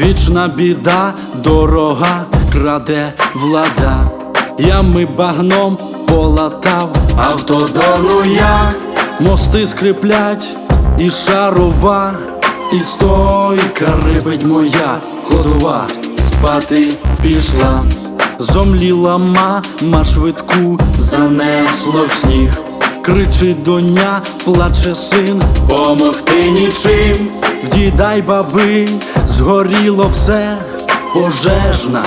Вічна біда, дорога, краде влада. Ями багном полатав, автодору як мости скриплять, і шарова, і стойка рибить моя ходова, спати пішла, зомліла мама швидку, занесло в сніг. Кричить доня, плаче син, помогти нічим, в діда баби згоріло все, пожежна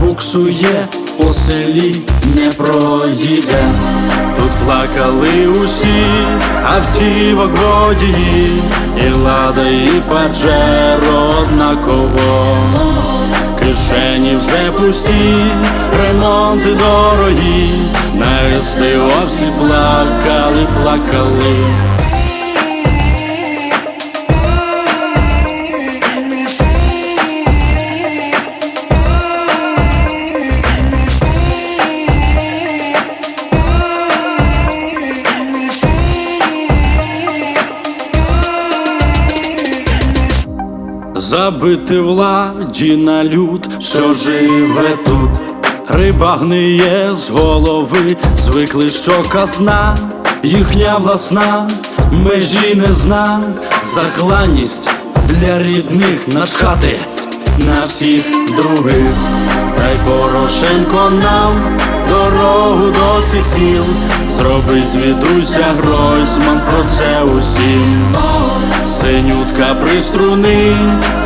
буксує по селі, не проїде. Тут плакали усі, автівок водії, і лада, і паджеро однаково. Кишені вже пусті, ремонти дорогі, на СТО всі плакали, плакали. Забити владі на люд, що живе тут. Риба гниє з голови, звикли, що казна, їхня власна, межі не зна, закланість для рідних начхати на всіх других. Та й Порошенко нам дорогу до цих сіл. Зроби звідуся Гройсман про це усім. Синютка приструни,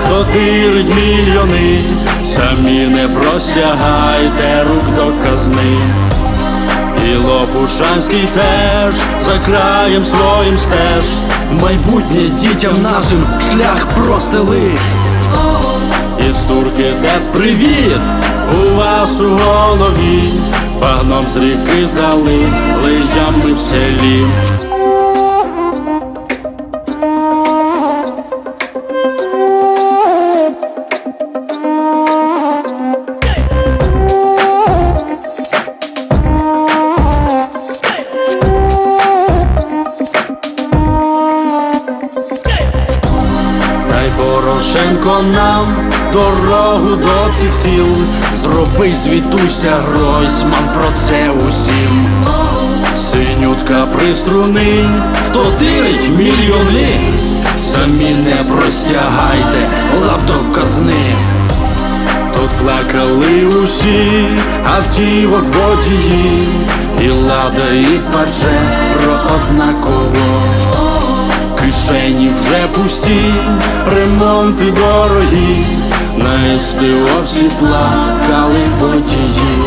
хто тирить мільйони, самі не просягайте рук до казни. І Лопушанський теж за краєм своїм стеж, майбутнє дітям нашим шлях простили. І стурки дед привіт у вас у голові, Багном з ріки залили ями в селі. Порошенко нам дорогу до цих сіл. Зроби, звітуйся, Гройсман про це усім. Синютка приструни, хто тирить мільйони, самі не простягайте лап до казни. Тут плакали усі автівок водії, і лада, і паджеро однаково. Кишені вже пусті, ремонти дорогі, на СТО всі плакали водії.